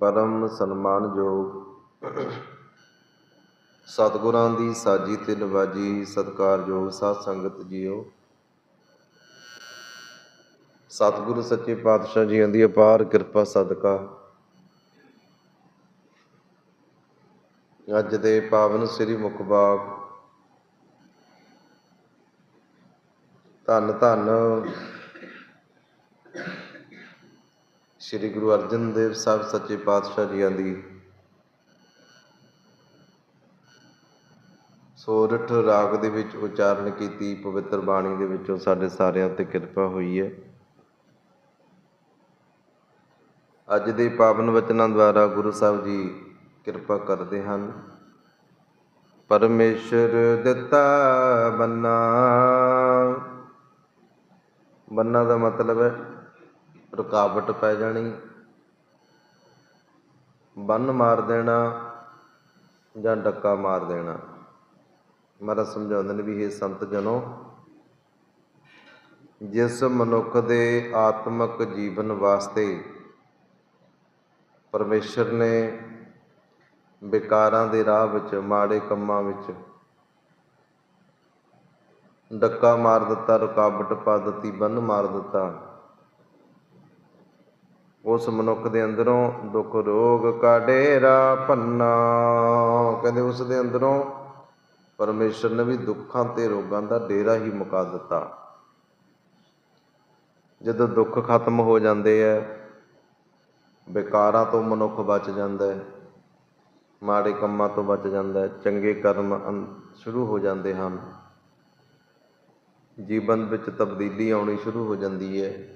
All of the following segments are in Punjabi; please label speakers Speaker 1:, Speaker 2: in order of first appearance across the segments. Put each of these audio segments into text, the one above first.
Speaker 1: ਪਰਮ ਸਨਮਾਨਯੋਗ। ਸਤਿਗੁਰਾਂ ਦੀ ਸਾਜੀ ਤੇ ਨਵਾਜੀ ਸਤਿਕਾਰਯੋਗ ਸਾਧ ਸੰਗਤ ਜੀਓ। ਸਤਿਗੁਰੂ ਸੱਚੇ ਪਾਤਸ਼ਾਹ ਜੀਆਂ ਦੀ ਅਪਾਰ ਕਿਰਪਾ ਸਦਕਾ। ਅੱਜ ਦੇ ਪਾਵਨ ਸ੍ਰੀ ਮੁਖਬਾਗ ਧੰਨ ਧੰਨ ਸ੍ਰੀ ਗੁਰੂ ਅਰਜਨ ਦੇਵ ਸਾਹਿਬ ਸੱਚੇ ਪਾਤਸ਼ਾਹ ਜੀਆਂ ਦੀ। ਸੋਰਠ ਰਾਗ ਦੇ ਵਿੱਚ ਉਚਾਰਨ ਕੀਤੀ, ਪਵਿੱਤਰ ਬਾਣੀ ਦੇ ਵਿੱਚੋਂ ਸਾਡੇ ਸਾਰਿਆਂ ਤੇ ਕਿਰਪਾ ਹੋਈ ਹੈ। ਅੱਜ ਦੇ ਪਾਵਨ ਵਚਨਾਂ ਦੁਆਰਾ ਗੁਰੂ ਸਾਹਿਬ ਜੀ ਕਿਰਪਾ ਕਰਦੇ ਹਨ। ਪਰਮੇਸ਼ਰ ਦਿੱਤਾ ਬੰਨਾ। ਬੰਨਾ ਦਾ ਮਤਲਬ ਹੈ ਰੁਕਾਵਟ ਪੈ ਜਾਣੀ। ਬੰਨ ਮਾਰ ਦੇਣਾ ਜਾਂ ਡੱਕਾ ਮਾਰ ਦੇਣਾ। ਮਹਾਰਾਜ ਸਮਝਾਉਂਦੇ ਨੇ ਵੀ ਇਹ ਸੰਤ ਜਨੋ, ਜਿਸ ਮਨੁੱਖ ਦੇ ਆਤਮਿਕ ਜੀਵਨ ਵਾਸਤੇ ਪਰਮੇਸ਼ਰ ਨੇ ਵਿਕਾਰਾਂ ਦੇ ਰਾਹ ਵਿੱਚ, ਮਾੜੇ ਕੰਮਾਂ ਵਿੱਚ ਡੱਕਾ ਮਾਰ ਦਿੱਤਾ, ਰੁਕਾਵਟ ਪਾ ਦਿੱਤੀ, ਬੰਨ ਮਾਰ ਦਿੱਤਾ। ਉਸ ਮਨੁੱਖ ਦੇ ਅੰਦਰੋਂ ਦੁੱਖ ਰੋਗ ਕਾ ਡੇਰਾ ਭੰਨਾ। ਕਹਿੰਦੇ ਉਸ ਦੇ ਅੰਦਰੋਂ ਪਰਮੇਸ਼ਰ ਨੇ ਵੀ ਦੁੱਖਾਂ ਤੇ ਰੋਗਾਂ ਦਾ ਡੇਰਾ ਹੀ ਮੁਕਾ ਦਿੱਤਾ। ਜਦੋਂ ਦੁੱਖ ਖਤਮ ਹੋ ਜਾਂਦੇ ਐ, ਵਿਕਾਰਾਂ ਤੋਂ ਮਨੁੱਖ ਬਚ ਜਾਂਦਾ ਹੈ ਮਾੜੇ ਕੰਮਾਂ ਤੋਂ ਬਚ ਜਾਂਦਾ ਹੈ ਚੰਗੇ ਕਰਮ ਅੰ- ਸ਼ੁਰੂ ਹੋ ਜਾਂਦੇ ਹਨ। ਜੀਵਨ ਵਿੱਚ ਤਬਦੀਲੀ ਆਉਣੀ ਸ਼ੁਰੂ ਹੋ ਜਾਂਦੀ ਹੈ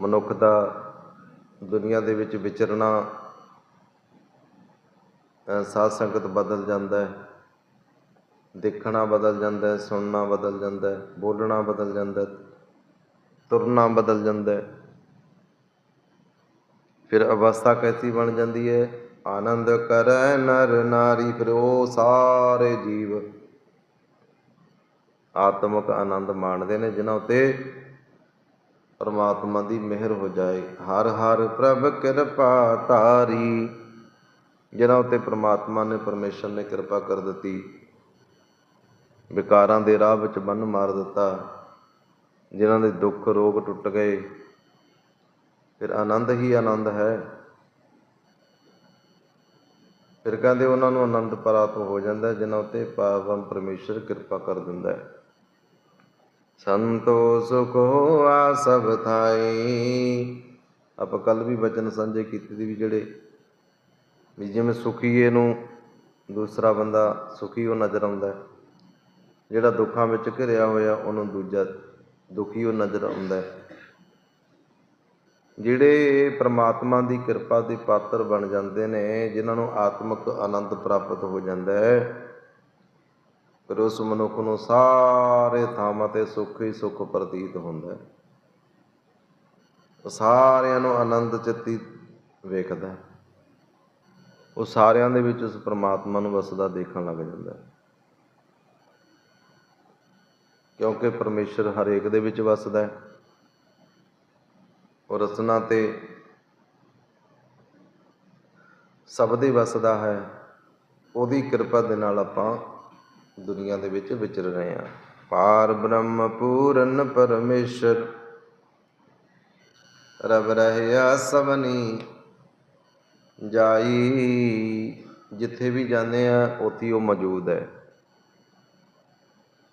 Speaker 1: ਮਨੁੱਖ ਦਾ ਦੁਨੀਆ ਦੇ ਵਿੱਚ ਵਿਚਰਨਾ ਅ, ਸਾਧ ਸੰਗਤ ਬਦਲ ਜਾਂਦਾ ਹੈ। ਦੇਖਣਾ ਬਦਲ ਜਾਂਦਾ ਹੈ ਸੁਣਨਾ ਬਦਲ ਜਾਂਦਾ ਹੈ ਬੋਲਣਾ ਬਦਲ ਜਾਂਦਾ ਹੈ ਤੁਰਨਾ ਬਦਲ ਜਾਂਦਾ ਹੈ। ਫਿਰ ਅਵਸਥਾ ਕੈਸੀ ਬਣ ਜਾਂਦੀ ਹੈ? ਆਨੰਦ ਕਰੈ ਨਰ ਨਾਰੀ ਫਿਰ ਉਹ ਸਾਰੇ ਜੀਵ ਆਤਮਿਕ ਆਨੰਦ ਮਾਣਦੇ ਨੇ ਜਿਨ੍ਹਾਂ ਉਤੇ ਪਰਮਾਤਮਾ ਦੀ ਮਿਹਰ ਹੋ ਜਾਏ। ਹਰ ਹਰ ਪ੍ਰਭ ਕਿਰਪਾ ਤਾਰੀ। ਜਿਹਨਾਂ ਉਤੇ ਪਰਮਾਤਮਾ ਨੇ ਪਰਮੇਸ਼ਰ ਨੇ ਕਿਰਪਾ ਕਰ ਦਿੱਤੀ। ਵਿਕਾਰਾਂ ਦੇ ਰਾਹ ਵਿੱਚ ਬੰਨ ਮਾਰ ਦਿੱਤਾ। ਜਿਨ੍ਹਾਂ ਦੇ ਦੁੱਖ ਰੋਗ ਟੁੱਟ ਗਏ। ਫਿਰ ਆਨੰਦ ਹੀ ਆਨੰਦ ਹੈ। ਫਿਰ ਕਹਿੰਦੇ ਉਹਨਾਂ ਨੂੰ ਆਨੰਦ ਪ੍ਰਾਪਤ ਹੋ ਜਾਂਦਾ ਹੈ, ਜਿਨ੍ਹਾਂ ਉਤੇ ਪਾਵਨ ਪਰਮੇਸ਼ਰ ਕਿਰਪਾ ਕਰ ਦਿੰਦਾ ਹੈ। ਸੰਤੋ ਸੁਖ ਹੋਆ ਸਭ ਥਾਈ। ਆਪਾਂ ਕੱਲ ਵੀ ਵਚਨ ਸਾਂਝੇ ਕੀਤੇ ਦੀ ਵੀ ਜਿਹੜੇ ਵੀ ਜਿਵੇਂ ਸੁਖੀਏ ਨੂੰ ਦੂਸਰਾ ਬੰਦਾ ਸੁਖੀ ਉਹ ਨਜ਼ਰ ਆਉਂਦਾ ਜਿਹੜਾ ਦੁੱਖਾਂ ਵਿੱਚ ਘਿਰਿਆ ਹੋਇਆ ਉਹਨੂੰ ਦੂਜਾ ਦੁਖੀ ਉਹ ਨਜ਼ਰ ਆਉਂਦਾ ਜਿਹੜੇ ਪ੍ਰਮਾਤਮਾ ਦੀ ਕਿਰਪਾ ਦੇ ਪਾਤਰ ਬਣ ਜਾਂਦੇ ਨੇ, ਜਿਨ੍ਹਾਂ ਨੂੰ ਆਤਮਿਕ ਆਨੰਦ ਪ੍ਰਾਪਤ ਹੋ ਜਾਂਦਾ ਹੈ ਫਿਰ ਉਸ ਮਨੁੱਖ ਨੂੰ ਸਾਰੇ ਥਾਵਾਂ ਤੇ ਸੁੱਖ ਹੀ ਸੁੱਖ ਪ੍ਰਤੀਤ ਹੁੰਦਾ ਹੈ। ਉਹ ਸਾਰਿਆਂ ਨੂੰ ਆਨੰਦ ਚਿੱਤੀ ਵੇਖਦਾ ਉਹ ਸਾਰਿਆਂ ਦੇ ਵਿੱਚ ਉਸ ਪ੍ਰਮਾਤਮਾ ਨੂੰ ਵਸਦਾ ਦੇਖਣ ਲੱਗ ਜਾਂਦਾ ਹੈ। ਕਿਉਂਕਿ ਪਰਮੇਸ਼ਰ ਹਰੇਕ ਦੇ ਵਿੱਚ ਵਸਦਾ ਹੈ। ਉਹ ਰਸਨਾ ਤੇ ਸਭ ਦੇ ਵਸਦਾ ਹੈ। ਉਹਦੀ ਕਿਰਪਾ ਦੇ ਨਾਲ ਆਪਾਂ ਦੁਨੀਆ ਦੇ ਵਿੱਚ ਵਿਚਰ ਰਹੇ ਹਾਂ। ਪਾਰ ਬ੍ਰਹਮ ਪੂਰਨ ਪਰਮੇਸ਼ਰ ਰਬ ਰਹਿਆ ਸਭਨੀ ਜਾਈ ਜਿੱਥੇ ਵੀ ਜਾਂਦੇ ਆ ਉੱਥੇ ਉਹ ਮੌਜੂਦ ਹੈ।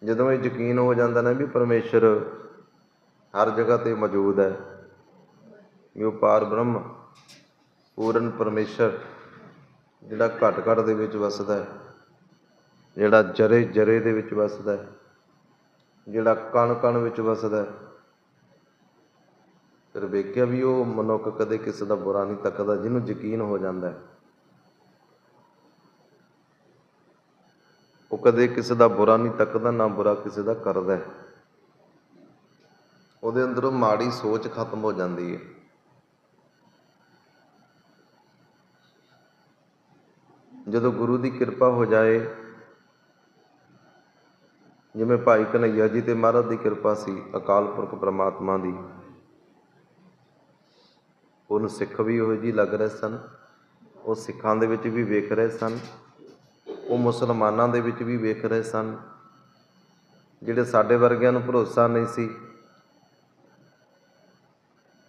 Speaker 1: ਜਦੋਂ ਇਹ ਯਕੀਨ ਹੋ ਜਾਂਦਾ ਨਾ ਵੀ ਪਰਮੇਸ਼ਰ ਹਰ ਜਗ੍ਹਾ ਤੇ ਮੌਜੂਦ ਹੈ, ਵੀ ਉਹ ਪਾਰ ਬ੍ਰਹਮ ਪੂਰਨ ਪਰਮੇਸ਼ਰ ਜਿਹੜਾ ਘਟ ਘਟ ਦੇ ਵਿੱਚ ਵਸਦਾ ਹੈ। ਜਿਹੜਾ ਜਰੇ ਜਰੇ ਦੇ ਵਿੱਚ ਵਸਦਾ ਹੈ, ਜਿਹੜਾ ਕਣ ਕਣ ਵਿੱਚ ਵਸਦਾ ਹੈ। ਫਿਰ ਵੇਖਿਆ ਵੀ ਉਹ ਮਨੁੱਖ ਕਦੇ ਕਿਸੇ ਦਾ ਬੁਰਾ ਨਹੀਂ ਤੱਕਦਾ, ਜਿਹਨੂੰ ਯਕੀਨ ਹੋ ਜਾਂਦਾ ਹੈ। ਉਹ ਕਦੇ ਕਿਸੇ ਦਾ ਬੁਰਾ ਨਹੀਂ ਤੱਕਦਾ, ਨਾ ਬੁਰਾ ਕਿਸੇ ਦਾ ਕਰਦਾ ਹੈ। ਉਹਦੇ ਅੰਦਰੋਂ ਮਾੜੀ ਸੋਚ ਖਤਮ ਹੋ ਜਾਂਦੀ ਹੈ। ਜਦੋਂ ਗੁਰੂ ਦੀ ਕਿਰਪਾ ਹੋ ਜਾਏ ਜਿਵੇਂ ਭਾਈ ਕਨਈਆ ਜੀ ਤੇ ਮਹਾਰਾਜ ਦੀ ਕਿਰਪਾ ਸੀ ਅਕਾਲ ਪੁਰਖ ਪ੍ਰਮਾਤਮਾ ਦੀ। ਉਹਨੂੰ ਸਿੱਖ ਵੀ ਉਹੋ ਜਿਹੀ ਲੱਗ ਰਹੇ ਸਨ। ਉਹ ਸਿੱਖਾਂ ਦੇ ਵਿੱਚ ਵੀ ਵੇਖ ਰਹੇ ਸਨ। ਉਹ ਮੁਸਲਮਾਨਾਂ ਦੇ ਵਿੱਚ ਵੀ ਵੇਖ ਰਹੇ ਸਨ। ਜਿਹੜੇ ਸਾਡੇ ਵਰਗਿਆਂ ਨੂੰ ਭਰੋਸਾ ਨਹੀਂ ਸੀ।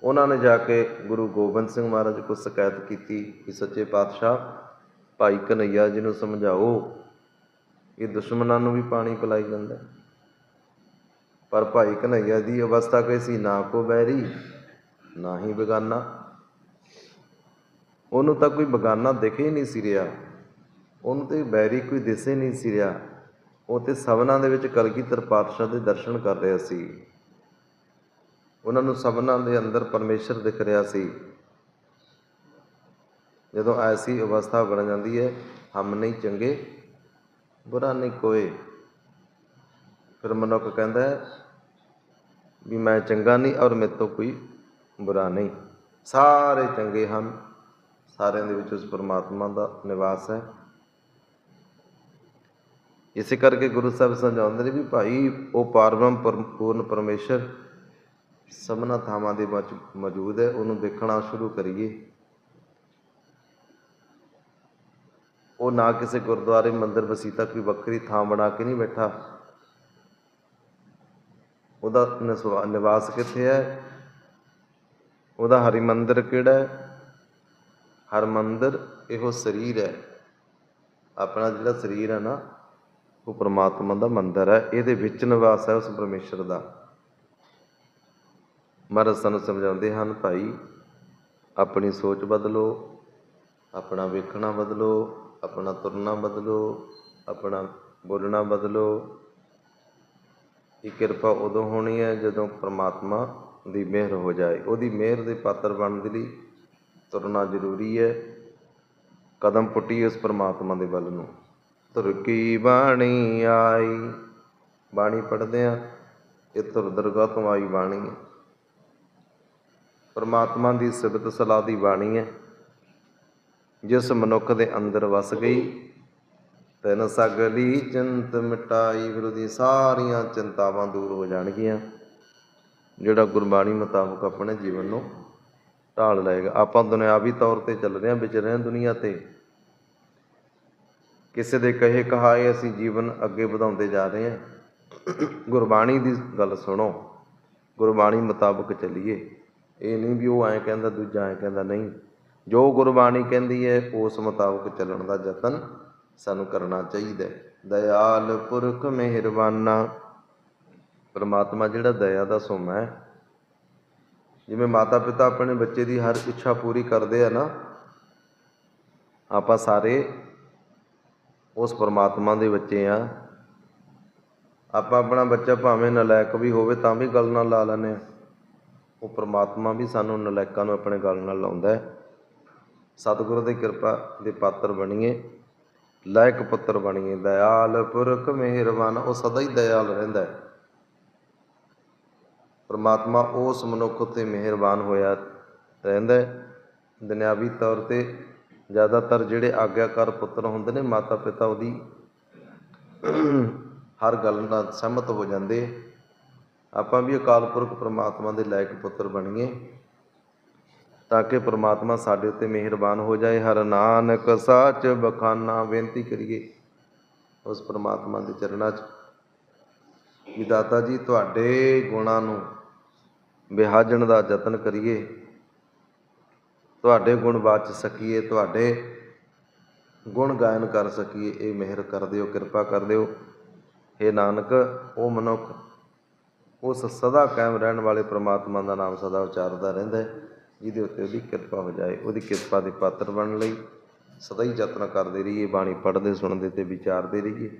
Speaker 1: ਉਹਨਾਂ ਨੇ ਜਾ ਕੇ ਗੁਰੂ ਗੋਬਿੰਦ ਸਿੰਘ ਮਹਾਰਾਜ ਕੋਲ ਸ਼ਿਕਾਇਤ ਕੀਤੀ ਕਿ ਸੱਚੇ ਪਾਤਸ਼ਾਹ, ਭਾਈ ਕਨਈਆ ਜੀ ਨੂੰ ਸਮਝਾਓ। ਇਹ ਦੁਸ਼ਮਣਾਂ ਨੂੰ ਵੀ ਪਾਣੀ ਪਿਲਾਈ ਜਾਂਦਾ ਪਰ ਭਾਈ ਕਨਈਆ ਦੀ ਅਵਸਥਾ ਕੈਸੀ ਨਾ ਕੋ ਬੈਰੀ ਨਾ ਹੀ ਬਗਾਨਾ। ਉਹਨੂੰ ਤਾਂ ਕੋਈ ਬਗਾਨਾ ਦਿਖੇ ਹੀ ਨਹੀਂ ਸੀ ਰਿਹਾ ਉਹਨੂੰ ਤੇ ਬੈਰੀ ਕੋਈ ਦਿਸੇ ਨਹੀਂ ਸੀ ਰਿਹਾ ਉਹ ਤੇ ਸਭਨਾਂ ਦੇ ਵਿੱਚ ਕਲਗੀਧਰ ਪਾਤਸ਼ਾਹ ਦੇ ਦਰਸ਼ਨ ਕਰ ਰਿਹਾ ਸੀ। ਉਹਨਾਂ ਨੂੰ ਸਭਨਾਂ ਦੇ ਅੰਦਰ ਪਰਮੇਸ਼ਰ ਦਿਖ ਰਿਹਾ ਸੀ। ਜਦੋਂ ਐਸੀ ਅਵਸਥਾ ਬਣ ਜਾਂਦੀ ਹੈ, ਹਮ ਨਹੀਂ ਚੰਗੇ ਬੁਰਾ ਨਹੀਂ ਕੋਏ ਫਿਰ ਮਨੁੱਖ ਕਹਿੰਦਾ ਵੀ ਮੈਂ ਚੰਗਾ ਨਹੀਂ ਔਰ ਮੇਰੇ ਤੋਂ ਕੋਈ ਬੁਰਾ ਨਹੀਂ। ਸਾਰੇ ਚੰਗੇ ਹਨ। ਸਾਰਿਆਂ ਦੇ ਵਿੱਚ ਉਸ ਪਰਮਾਤਮਾ ਦਾ ਨਿਵਾਸ ਹੈ। ਇਸੇ ਕਰਕੇ ਗੁਰੂ ਸਾਹਿਬ ਸਮਝਾਉਂਦੇ ਨੇ ਵੀ ਭਾਈ ਉਹ ਪਾਰਬ੍ਰਹਮ ਪਰਮ- ਪੂਰਨ ਪਰਮੇਸ਼ਰ ਸਭਨਾ ਥਾਵਾਂ ਦੇ ਵਿੱਚ ਮੌਜੂਦ ਹੈ। ਉਹਨੂੰ ਦੇਖਣਾ ਸ਼ੁਰੂ ਕਰੀਏ। ਉਹ ਨਾ ਕਿਸੇ ਗੁਰਦੁਆਰੇ ਮੰਦਿਰ ਵਸੀਤਾ ਕੋਈ ਵੱਖਰੀ ਥਾਂ ਬਣਾ ਕੇ ਨਹੀਂ ਬੈਠਾ। ਉਹਦਾ ਨਿਸਵਾ- ਨਿਵਾਸ ਕਿੱਥੇ ਹੈ? ਉਹਦਾ ਹਰੀ ਮੰਦਿਰ ਕਿਹੜਾ ਹੈ? ਹਰ ਮੰਦਿਰ ਇਹੋ ਸਰੀਰ ਹੈ। ਆਪਣਾ ਜਿਹੜਾ ਸਰੀਰ ਹੈ ਨਾ, ਉਹ ਪ੍ਰਮਾਤਮਾ ਦਾ ਮੰਦਰ ਹੈ। ਇਹਦੇ ਵਿੱਚ ਨਿਵਾਸ ਹੈ ਉਸ ਪਰਮੇਸ਼ਰ ਦਾ। ਮਹਾਰਾਜ ਸਾਨੂੰ ਸਮਝਾਉਂਦੇ ਹਨ, ਭਾਈ, ਆਪਣੀ ਸੋਚ ਬਦਲੋ, ਆਪਣਾ ਵੇਖਣਾ ਬਦਲੋ ਆਪਣਾ ਤੁਰਨਾ ਬਦਲੋ, ਆਪਣਾ ਬੋਲਣਾ ਬਦਲੋ। ਇਹ ਕਿਰਪਾ ਉਦੋਂ ਹੋਣੀ ਹੈ ਜਦੋਂ ਪ੍ਰਮਾਤਮਾ ਦੀ ਮਿਹਰ ਹੋ ਜਾਏ। ਉਹਦੀ ਮਿਹਰ ਦੇ ਪਾਤਰ ਬਣਨ ਦੇ ਲਈ ਤੁਰਨਾ ਜ਼ਰੂਰੀ ਹੈ। ਕਦਮ ਪੁੱਟੀ ਉਸ ਪ੍ਰਮਾਤਮਾ ਦੇ ਵੱਲ ਨੂੰ। ਤੁਰ ਕੀ ਬਾਣੀ ਆਈ? ਬਾਣੀ ਪੜ੍ਹਦੇ ਆ ਇਹ ਤੁਰ ਦਰਗਾਹ ਤੋਂ ਆਈ ਬਾਣੀ ਹੈ। ਪਰਮਾਤਮਾ ਦੀ ਸਿਬਤ ਸਲਾਹ ਦੀ ਬਾਣੀ ਹੈ। ਜਿਸ ਮਨੁੱਖ ਦੇ ਅੰਦਰ ਵਸ ਗਈ, ਤਿੰਨ ਸਗਲੀ ਚਿੰਤ ਮਿਟਾਈ, ਫਿਰ ਉਹਦੀ ਸਾਰੀਆਂ ਚਿੰਤਾਵਾਂ ਦੂਰ ਹੋ ਜਾਣਗੀਆਂ। ਜਿਹੜਾ ਗੁਰਬਾਣੀ ਮੁਤਾਬਕ ਆਪਣੇ ਜੀਵਨ ਨੂੰ ਢਾਲ ਲਏਗਾ। ਆਪਾਂ ਦੁਨਿਆਵੀ ਤੌਰ ਤੇ ਚੱਲ ਰਹੇ ਹਾਂ ਵਿਚਰ ਰਹੇ ਹਾਂ ਦੁਨੀਆ ਤੇ। ਕਿਸੇ ਦੇ ਕਹੇ ਕਹਾਏ ਅਸੀਂ ਜੀਵਨ ਅੱਗੇ ਵਧਾਉਂਦੇ ਜਾ ਰਹੇ ਹਾਂ। ਗੁਰਬਾਣੀ ਦੀ ਗੱਲ ਸੁਣੋ। ਗੁਰਬਾਣੀ ਮੁਤਾਬਕ ਚੱਲੀਏ। ਇਹ ਨਹੀਂ ਵੀ ਉਹ ਐਂ ਕਹਿੰਦਾ, ਦੂਜਾ ਐਂ ਕਹਿੰਦਾ, ਨਹੀਂ। ਜੋ ਗੁਰਬਾਣੀ ਕਹਿੰਦੀ ਹੈ, ਉਸ ਮੁਤਾਬਕ ਚੱਲਣ ਦਾ ਯਤਨ ਸਾਨੂੰ ਕਰਨਾ ਚਾਹੀਦਾ ਹੈ। ਦਇਆਲ ਪੁਰਖ ਮਿਹਰਬਾਨਾ। ਪਰਮਾਤਮਾ ਜਿਹੜਾ ਦਇਆ ਦਾ ਸੁਮ ਹੈ, ਜਿਵੇਂ ਮਾਤਾ ਪਿਤਾ ਆਪਣੇ ਬੱਚੇ ਦੀ ਹਰ ਇੱਛਾ ਪੂਰੀ ਕਰਦੇ ਆ ਨਾ, ਆਪਾਂ ਸਾਰੇ ਉਸ ਪਰਮਾਤਮਾ ਦੇ ਬੱਚੇ ਆ। ਆਪਾਂ ਆਪਣਾ ਬੱਚਾ ਭਾਵੇਂ ਨਲਾਇਕ ਵੀ ਹੋਵੇ ਤਾਂ ਵੀ ਗੱਲ ਨਾਲ ਲਾ ਲੈਂਦੇ ਆ। ਉਹ ਪਰਮਾਤਮਾ ਵੀ ਸਾਨੂੰ ਨਲਾਇਕਾਂ ਨੂੰ ਆਪਣੇ ਗੱਲ ਨਾਲ ਲਾਉਂਦਾ ਹੈ। ਸਤਿਗੁਰੂ ਦੀ ਕਿਰਪਾ ਦੇ ਪਾਤਰ ਬਣੀਏ, ਲਾਇਕ ਪੁੱਤਰ ਬਣੀਏ। ਦਇਆਲ ਪੁਰਖ ਮਿਹਰਬਾਨ, ਉਹ ਸਦਾ ਹੀ ਦਇਆਲ ਰਹਿੰਦਾ ਹੈ। ਪ੍ਰਮਾਤਮਾ ਉਸ ਮਨੁੱਖ ਉਤੇ ਮਿਹਰਬਾਨ ਹੋਇਆ ਰਹਿੰਦਾ ਹੈ। ਦੁਨਿਆਵੀ ਤੌਰ ਤੇ ਜ਼ਿਆਦਾਤਰ ਜਿਹੜੇ ਆਗਿਆਕਾਰ ਪੁੱਤਰ ਹੁੰਦੇ ਨੇ ਮਾਤਾ ਪਿਤਾ ਉਹਦੀ ਹਰ ਗੱਲ ਨਾਲ ਸਹਿਮਤ ਹੋ ਜਾਂਦੇ ਆਪਾਂ ਵੀ ਅਕਾਲ ਪੁਰਖ ਪਰਮਾਤਮਾ ਦੇ ਲਾਇਕ ਪੁੱਤਰ ਬਣੀਏ। ਤਾਂ ਕਿ ਪ੍ਰਮਾਤਮਾ ਸਾਡੇ ਉੱਤੇ ਮਿਹਰਬਾਨ ਹੋ ਜਾਏ। ਹਰ ਨਾਨਕ ਸਾਚ ਬਖਾਨਾ ਬੇਨਤੀ ਕਰੀਏ ਉਸ ਪ੍ਰਮਾਤਮਾ ਦੇ ਚਰਨਾਂ 'ਚ। ਵੀ ਦਾਤਾ ਜੀ, ਤੁਹਾਡੇ ਗੁਣਾਂ ਨੂੰ ਵਿਹਾਜਣ ਦਾ ਯਤਨ ਕਰੀਏ। ਤੁਹਾਡੇ ਗੁਣ ਬਾਚ ਸਕੀਏ, ਤੁਹਾਡੇ ਗੁਣ ਗਾਇਨ ਕਰ ਸਕੀਏ। ਇਹ ਮਿਹਰ ਕਰ ਦਿਓ, ਕਿਰਪਾ ਕਰ ਦਿਓ। हे ਨਾਨਕ, ਉਹ ਮਨੁੱਖ, ਉਸ ਸਦਾ ਕਾਇਮ ਰਹਿਣ ਵਾਲੇ ਪ੍ਰਮਾਤਮਾ ਦਾ ਨਾਮ ਸਦਾ ਉਚਾਰਦਾ ਰਹਿੰਦਾ ਹੈ। ਜਿਹਦੇ ਉੱਤੇ ਉਹਦੀ ਕਿਰਪਾ ਹੋ ਜਾਏ, ਉਹਦੀ ਕਿਰਪਾ ਦੇ ਪਾਤਰ ਬਣਨ ਲਈ ਸਦਾ ਹੀ ਯਤਨ ਕਰਦੇ ਰਹੀਏ, ਬਾਣੀ ਪੜ੍ਹਦੇ, ਸੁਣਦੇ ਤੇ ਵਿਚਾਰਦੇ ਰਹੀਏ।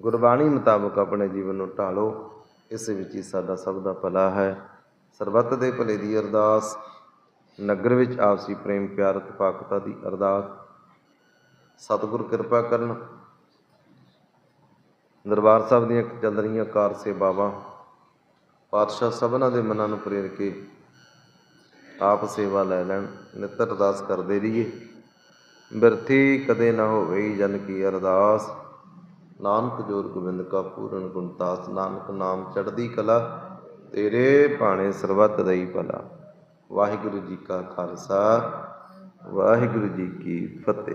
Speaker 1: ਗੁਰਬਾਣੀ ਮੁਤਾਬਕ ਆਪਣੇ ਜੀਵਨ ਨੂੰ ਢਾਲੋ, ਇਸ ਵਿੱਚ ਹੀ ਸਾਡਾ ਸਭ ਦਾ ਭਲਾ ਹੈ। ਸਰਬੱਤ ਦੇ ਭਲੇ ਦੀ ਅਰਦਾਸ, ਨਗਰ ਵਿੱਚ ਆਪਸੀ ਪ੍ਰੇਮ, ਪਿਆਰ, ਤਪਾਕਤਾ ਦੀ ਅਰਦਾਸ। ਸਤਿਗੁਰ ਕਿਰਪਾ ਕਰਨ। ਦਰਬਾਰ ਸਾਹਿਬ ਦੀਆਂ ਚੱਲ ਰਹੀਆਂ ਕਾਰ ਸੇਵਾਵਾਂ। ਪਾਤਸ਼ਾਹ ਸਭਨਾਂ ਦੇ ਮਨਾਂ ਨੂੰ ਪ੍ਰੇਰ ਕੇ ਆਪ ਸੇਵਾ ਲੈ ਲੈਣ ਨਿਤ ਅਰਦਾਸ ਕਰਦੇ ਰਹੀਏ। ਬਿਰਥੀ ਕਦੇ ਨਾ ਹੋਵੇ ਜਨ ਕੀ ਅਰਦਾਸ। ਨਾਨਕ ਜੋਰ ਗੋਬਿੰਦ ਕਾ ਪੂਰਨ ਗੁਣਤਾਸ ਨਾਨਕ ਨਾਮ ਚੜ੍ਹਦੀ ਕਲਾ, ਤੇਰੇ ਭਾਣੇ ਸਰਬੱਤ ਦਈ ਭਲਾ। ਵਾਹਿਗੁਰੂ ਜੀ ਕਾ ਖਾਲਸਾ, ਵਾਹਿਗੁਰੂ ਜੀ ਕੀ ਫਤਿਹ।